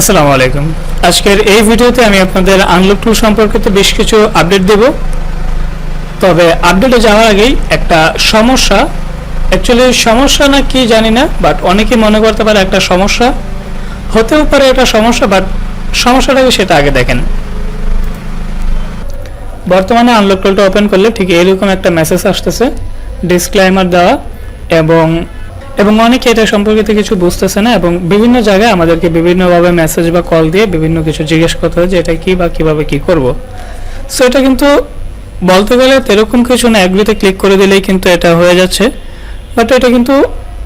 আসসালামু আলাইকুম। আজকের এই ভিডিওতে আমি আপনাদের আনলক টুল সম্পর্কিত বেশ কিছু আপডেট দেব। তবে আপডেটে যাওয়ার আগেই একটা সমস্যা। অ্যাকচুয়ালি সমস্যা না কি জানি না বাট অনেকে মনে করতে পারে একটা সমস্যা। হতেও পারে একটা সমস্যা বাট সমস্যাটাকে সেটা আগে দেখেন। বর্তমানে আনলক টুলটা ওপেন করলে ঠিক এরকম একটা মেসেজ আসতেছে। ডিসক্লাইমার দেওয়া এবং এবং অনেকে এটা সম্পর্কিত কিছু বুঝতেছে না এবং বিভিন্ন জায়গায় আমাদেরকে বিভিন্নভাবে মেসেজ বা কল দিয়ে বিভিন্ন কিছু জিজ্ঞেস করতে হয় যে এটা কী বা কীভাবে কী করব। সো এটা কিন্তু বলতে গেলে এরকম কিছু না, একগুলিতে ক্লিক করে দিলেই কিন্তু এটা হয়ে যাচ্ছে। বাট এটা কিন্তু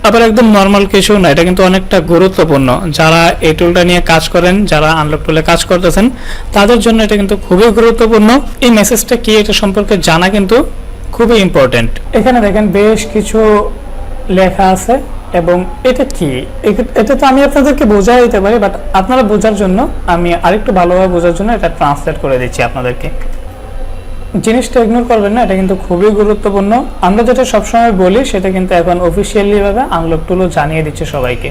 আবার একদম নর্মাল কিছু না, এটা কিন্তু অনেকটা গুরুত্বপূর্ণ। যারা এই টুলটা নিয়ে কাজ করেন, যারা আনলক টুলে কাজ করতেছেন, তাদের জন্য এটা কিন্তু খুবই গুরুত্বপূর্ণ। এই মেসেজটা কি এটা সম্পর্কে জানা কিন্তু খুবই ইম্পর্টেন্ট এখানে দেখেন বেশ কিছু লেখা আছে এবং এটা কি? এটা তো আমি আপনাদেরকে বোঝাই দিতে পারি বাট আপনারা বোঝার জন্য আমি আরেকটু ভালোভাবে বোঝার জন্য এটা ট্রান্সলেট করে দিচ্ছি আপনাদেরকে। জিনিসটা ইগনোর করবেন না, এটা কিন্তু খুবই গুরুত্বপূর্ণ। আমরা যেটা সবসময় বলি, সেটা কিন্তু এখন অফিসিয়ালিভাবে আনলক টুলও জানিয়ে দিচ্ছে সবাইকে।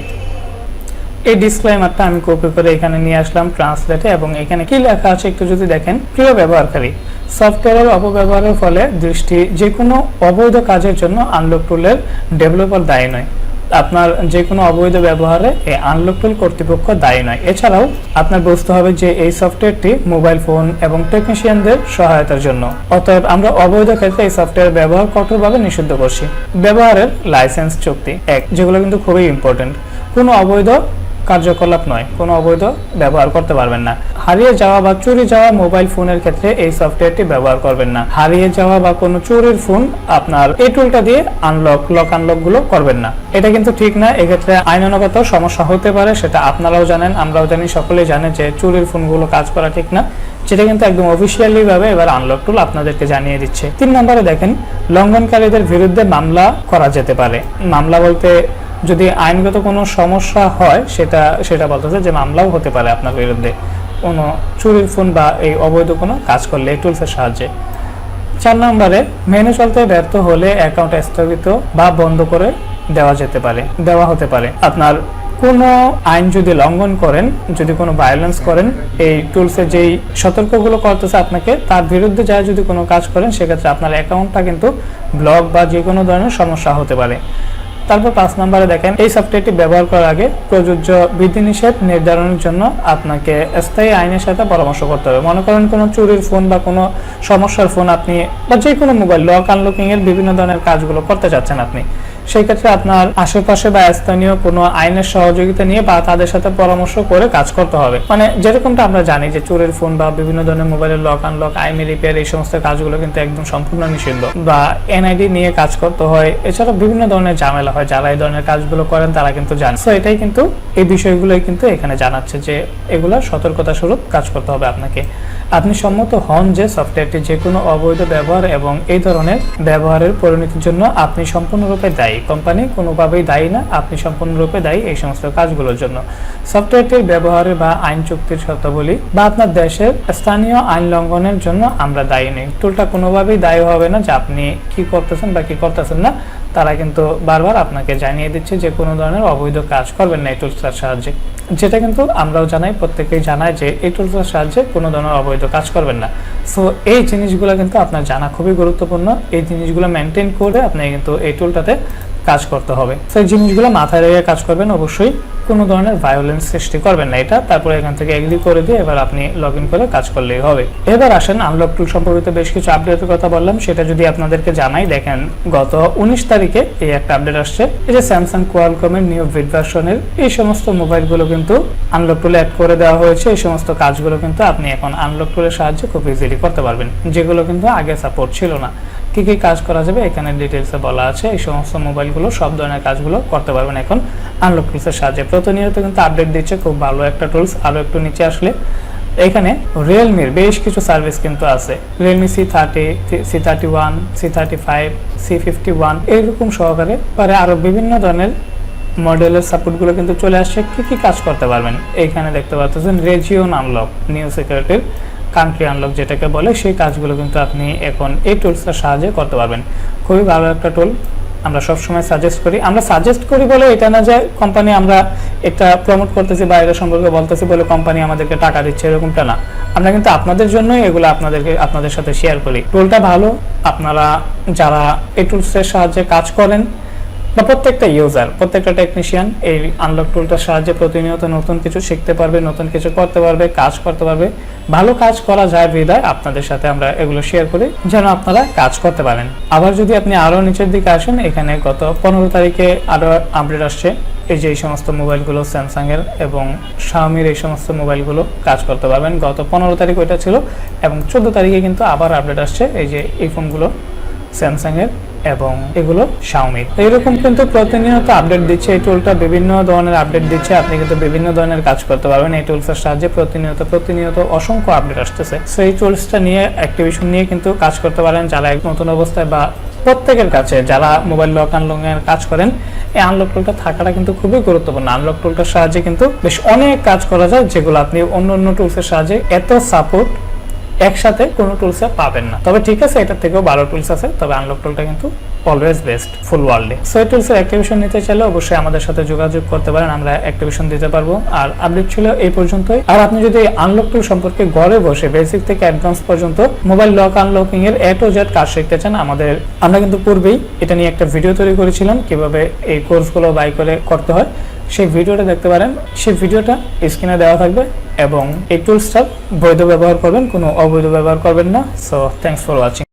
এই ডিসক্লাইমারটা আমি কপি করে এখানে নিয়ে আসলাম ট্রান্সলেটে এবং এখানে কি লেখা আছে একটু যদি দেখেন, প্রিয় ব্যবহারকারী সফটওয়্যারের অপব্যবহারের ফলে দৃষ্টি যে কোনো অবৈধ কাজের জন্য আনলক টুলের ডেভেলপার দায়ী নয়। আপনার যে কোনো অবৈধ ব্যবহারে এই আনলক টুল কর্তৃপক্ষ দায়ী নয়। এছাড়াও আপনার বুঝতে হবে যে এই সফটওয়্যারটি মোবাইল ফোন এবং টেকনিশিয়ানদের সহায়তার জন্য। অতএব আমরা অবৈধ ক্ষেত্রে এই সফটওয়্যার ব্যবহার কঠোরভাবে নিষিদ্ধ করছি। ব্যবহারের লাইসেন্স চুক্তি, এক, যেগুলো কিন্তু খুবই ইম্পর্টেন্ট কোনো অবৈধ কার্যকলাপ নয়, কোনো অবৈধ ব্যবহার করতে পারবেন না। হারিয়ে যাওয়া বা চুরি যাওয়া মোবাইল ফোনের ক্ষেত্রে এই সফটওয়্যারটি ব্যবহার করবেন না। হারিয়ে যাওয়া বা কোনো চুরির ফোন আপনার এই টুলটা দিয়ে আনলক লক আনলকগুলো করবেন না। এটা কিন্তু ঠিক না, এক্ষেত্রে আইনানুগত সমস্যা হতে পারে, সেটা আপনারাও জানেন, আমরাও জানি, সকলেই জানে যে চুরির ফোনগুলো কাজ করা ঠিক না। যেটা কিন্তু একদম অফিসিয়ালি ভাবে এবার আনলক টুল আপনাদেরকে জানিয়ে দিচ্ছে। তিন নম্বরে দেখেন, লঙ্ঘনকারীদের বিরুদ্ধে মামলা করা যেতে পারে। মামলা বলতে যদি আইনগত কোনো সমস্যা হয়, সেটা সেটা বলতেছে যে মামলাও হতে পারে আপনার বিরুদ্ধে। কোনো চুরির ফোন বা এই অবৈধ কোনো কাজ করলে টুলসের সাহায্যে। চার নম্বরে, মেনু চলতে ব্যর্থ হলে অ্যাকাউন্ট স্থগিত বা বন্ধ করে দেওয়া যেতে পারে, দেওয়া হতে পারে। আপনার কোনো আইন যদি লঙ্ঘন করেন, যদি কোনো ভায়োলেন্স করেন, এই টুলসের যেই সতর্কগুলো করতেছে আপনাকে, তার বিরুদ্ধে যা যদি কোনো কাজ করেন, সেক্ষেত্রে আপনার অ্যাকাউন্টটা কিন্তু ব্লক বা যে কোনো ধরনের সমস্যা হতে পারে। তারপর পাঁচ নম্বরে দেখেন, এই সফটওয়্যারটি ব্যবহার করার আগে প্রযোজ্য বিধিনিষেধ নির্ধারণের জন্য আপনাকে স্থায়ী আইনের সাথে পরামর্শ করতে হবে। মনে করেন কোনো চুরির ফোন বা কোনো সমস্যার ফোন আপনি বা যে কোনো মোবাইল লক আনলকিং এর বিভিন্ন ধরনের কাজগুলো করতে চাচ্ছেন আপনি। সেই ক্ষেত্রে আপনার আশেপাশে বা স্থানীয় কোনো আইনের সহযোগিতা নিয়ে বা তাদের সাথে পরামর্শ করে কাজ করতে হবে। মানে যেরকমটা আমরা জানি যে চোরের ফোন বা বিভিন্ন ধরনের মোবাইলের লক আনলক আইমি রিপেয়ার এই সমস্ত কাজগুলো কিন্তু একদম সম্পূর্ণ নিষিদ্ধ। বা এনআইডি নিয়ে কাজ করতে হয় এছাড়া বিভিন্ন ধরনের ঝামেলা হয়, যারা এই ধরনের কাজগুলো করেন তারা কিন্তু জানে। তো এটাই কিন্তু এই বিষয়গুলোই কিন্তু এখানে জানাচ্ছে যে এগুলো সতর্কতা স্বরূপ কাজ করতে হবে আপনাকে। আপনি সম্মত হন যে সফটওয়্যারটি যে কোনো অবৈধ ব্যবহার এবং এই ধরনের ব্যবহারের পরিণতির জন্য আপনি সম্পূর্ণরূপে দায়ী। কোম্পানি কোনোভাবেই দায়ী না, আপনি সম্পূর্ণরূপে দায়ী এই সমস্ত কাজগুলোর জন্য। সফটওয়্যারটির ব্যবহারে বা আইন চুক্তির শর্তাবলী বা আপনার দেশের স্থানীয় আইন লঙ্ঘনের জন্য আমরা দায়ী নেই। টুলটা কোনোভাবেই দায়ী হবে না যে আপনি কি করতেছেন বা কি করতেছেন না। তারা কিন্তু বারবার আপনাকে জানিয়ে দিচ্ছে যে কোনো ধরনের অবৈধ কাজ করবেন না এই টুলসটার সাহায্যে। যেটা কিন্তু আমরাও জানাই, প্রত্যেকেই জানাই যে এই টুলসের সাহায্যে কোনো ধরনের অবৈধ কাজ করবেন না। সো এই জিনিসগুলো কিন্তু আপনার জানা খুবই গুরুত্বপূর্ণ। এই জিনিসগুলো মেনটেন করে আপনি কিন্তু এই টুলটাতে কাজ করতে হবে। তো এই জিনিসগুলো মাথায় রেখে কাজ করবেন। অবশ্যই কোনো ধরনের ভায়োলেন্স সৃষ্টি করবেন না এটা। তারপরে এখান থেকে এগ্রি করে দিয়ে এবার আপনি লগ করে কাজ করলেই হবে। এবার আসেন আনলক টুল সম্পর্কিত বেশ কিছু আপডেটের কথা বললাম। সেটা যদি আপনাদেরকে জানাই, দেখেন গত উনিশ তারিখে এই একটা আপডেট আসছে। এই যে স্যামসাং কোয়ালকমের নিউ ভিড ভার্সনের এই সমস্ত মোবাইলগুলো কিন্তু আনলক টুলে অ্যাড করে দেওয়া হয়েছে। এই সমস্ত কাজগুলো কিন্তু আপনি এখন আনলক টুলের সাহায্যে খুব ইজিলি করতে পারবেন। যেগুলো কিন্তু আগে সাপোর্ট ছিল না। কি কী কাজ করা যাবে এখানে ডিটেলসে বলা আছে। এই সমস্ত মোবাইলগুলো সব ধরনের কাজগুলো করতে পারবেন এখন। আনলক টুলসের সাহায্যে। প্রতিনিয়ত কিন্তু আপডেট দিচ্ছে, খুব ভালো একটা টুলস আরও একটু নিচে আসলে, এখানে রিয়েলমির বেশ কিছু সার্ভিস কিন্তু আছে। Realme C thirty C thirty one C thirty five C fifty one এইরকম সহকারে। পরে আরও বিভিন্ন ধরনের মডেলের সাপোর্টগুলো কিন্তু চলে আসছে। কি কি কাজ করতে পারবেন? এইখানে দেখতে পাচ্ছেন রেজিওন আনলক, নিউ সিকিউরিটির কান্ট্রি আনলক যেটাকে বলে, সেই কাজগুলো কিন্তু আপনি এখন এই টুলসটার সাহায্যে করতে পারবেন। খুবই ভালো একটা টুল আমরা সবসময় সাজেস্ট করি। আমরা সাজেস্ট করি বলে এটা না যে কোম্পানি আমরা এটা প্রমোট করতেছি বা এটা সম্পর্কে বলতেছি বলে কোম্পানি আমাদেরকে টাকা দিচ্ছে, এরকমটা না। আমরা কিন্তু আপনাদের জন্যই এগুলো আপনাদেরকে, আপনাদের সাথে শেয়ার করি। টুলটা ভালো। আপনারা যারা এই টুলসের সাহায্যে কাজ করেন বা প্রত্যেকটা ইউজার প্রত্যেকটা টেকনিশিয়ান এই আনলক টুলটার সাহায্যে প্রতিনিয়ত নতুন কিছু শিখতে পারবে, নতুন কিছু করতে পারবে, কাজ করতে পারবে। ভালো কাজ করা যায় বিদায় আপনাদের সাথে আমরা এগুলো শেয়ার করি, যেন আপনারা কাজ করতে পারেন। আবার যদি আপনি আরও নিচের দিকে আসেন, এখানে গত পনেরো তারিখে আরও আপডেট আসছে। এই যে এই সমস্ত মোবাইলগুলো স্যামসাংয়ের এবং শাওমির এই সমস্ত মোবাইলগুলো কাজ করতে পারবেন। গত পনেরো তারিখ ওইটা ছিল এবং চোদ্দ তারিখে কিন্তু আবার আপডেট আসছে। এই যে এই ফোনগুলো স্যামসাং এর এবং এগুলো শাওমি এরকম কিন্তু প্রতিনিয়ত আপডেট দিচ্ছে। এই টুলটা বিভিন্ন ধরনের আপডেট দিচ্ছে। আপনি কিন্তু বিভিন্ন ধরনের কাজ করতে পারবেন। এই টুলসের সাহায্যে প্রতিনিয়ত প্রতিনিয়ত অসংখ্য আপডেট আসতেছে। সো এই টুলসটা নিয়ে অ্যাক্টিভিশন নিয়ে কিন্তু কাজ করতে পারেন। যারা এক নতুন অবস্থায় বা প্রত্যেকের কাছে যারা মোবাইল লক আনলক এর কাজ করেন, এই আনলক টুলটা থাকাটা কিন্তু খুবই গুরুত্বপূর্ণ। আনলক টুলটার সাহায্যে কিন্তু বেশ অনেক কাজ করা যায়, যেগুলো আপনি অন্য অন্য টুলসের সাহায্যে এত সাপোর্ট একসাথে কোনো টুলসে পাবেন না। তবে ঠিক আছে, এটার থেকেও ভালো টুলস আছে, তবে আনলক টুলটা কিন্তু অলওয়েজ বেস্ট ফুল ওয়ার্ল্ডে সো এই টুলসের অ্যাক্টিভেশন নিতে চাইলে অবশ্যই আমাদের সাথে যোগাযোগ করতে পারেন, আমরা অ্যাক্টিভেশন দিতে পারব। আর আপডেট ছিল এই পর্যন্তই। আর আপনি যদি আনলক টুল সম্পর্কে ঘরে বসে বেসিক থেকে অ্যাডভান্স পর্যন্ত মোবাইল লক আনলকিং এর এ টু জেড কাজ শিখতে চান, আমাদের আমরা কিন্তু পূর্বেই এটা নিয়ে একটা ভিডিও তৈরি করেছিলাম, কীভাবে এই কোর্সগুলো বাই করে করতে হয়। সেই ভিডিওটা দেখতে পারেন। সেই ভিডিওটা স্ক্রিনে দেওয়া থাকবে এবং এই টুলসটার বৈধ ব্যবহার করবেন, কোনো অবৈধ ব্যবহার করবেন না। So thanks for watching